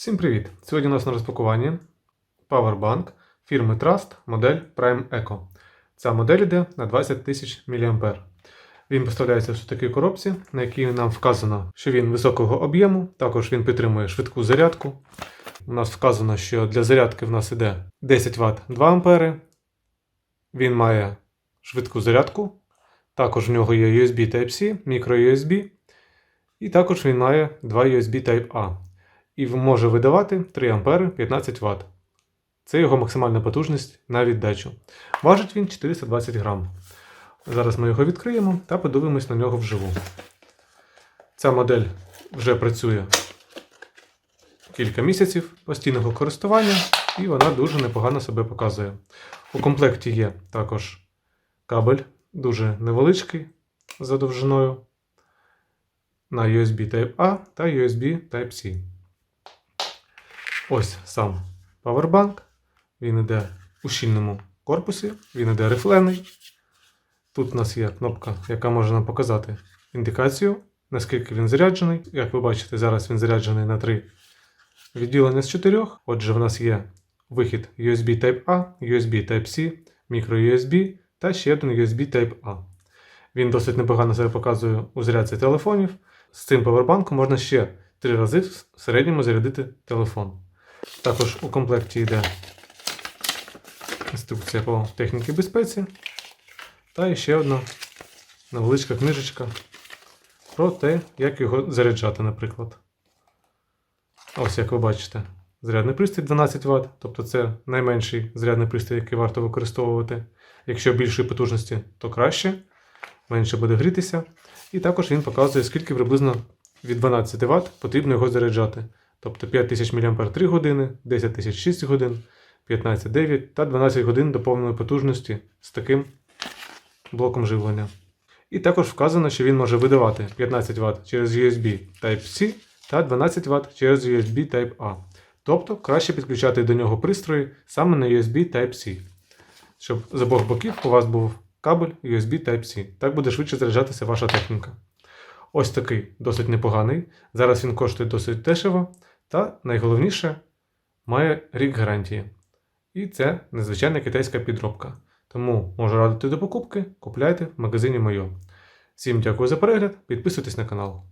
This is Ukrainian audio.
Всім привіт! Сьогодні у нас на розпакуванні Powerbank фірми Trust модель Prime Eco. Ця модель йде на 20 тисяч мА. Він поставляється в такій коробці, на якій нам вказано, що він високого об'єму, також він підтримує швидку зарядку. У нас вказано, що для зарядки в нас іде 10 Вт 2 А. Він має швидку зарядку. Також в нього є USB Type-C, microUSB. І також він має 2 USB Type-A і може видавати 3 А 15 Вт. Це його максимальна потужність на віддачу. Важить він 420 грам. Зараз ми його відкриємо та подивимось на нього вживу. Ця модель вже працює кілька місяців постійного користування, і вона дуже непогано себе показує. У комплекті є також кабель, дуже невеличкий за довжиною на USB Type-A та USB Type-C. Ось сам Powerbank. Він йде у щільному корпусі, він йде рифлений. Тут у нас є кнопка, яка може нам показати індикацію, наскільки він заряджений. Як ви бачите, зараз він заряджений на 3 відділення з 4. Отже, в нас є вихід USB Type-A, USB Type-C, microUSB та ще один USB Type-A. Він досить непогано себе показує у зарядці телефонів. З цим павербанком можна ще 3 рази в середньому зарядити телефон. Також у комплекті йде інструкція по техніці безпеці. Та ще одна невеличка книжечка про те, як його заряджати, наприклад. Ось як ви бачите, зарядний пристрій 12 Вт, тобто це найменший зарядний пристрій, який варто використовувати. Якщо більшої потужності, то краще, менше буде грітися. І також він показує, скільки приблизно від 12 Вт потрібно його заряджати. Тобто 5000 мА 3 години, 10 тисяч 6 годин, 15 9 та 12 годин до повної потужності з таким блоком живлення. І також вказано, що він може видавати 15 Вт через USB Type-C та 12 Вт через USB Type-A. Тобто краще підключати до нього пристрої саме на USB Type-C, щоб з обох боків у вас був кабель USB Type-C. Так буде швидше заряджатися ваша техніка. Ось такий досить непоганий. Зараз він коштує досить дешево. Та найголовніше має рік гарантії. І це незвичайна китайська підробка. Тому можу радити до покупки, купляйте в магазині Майо. Всім дякую за перегляд, підписуйтесь на канал.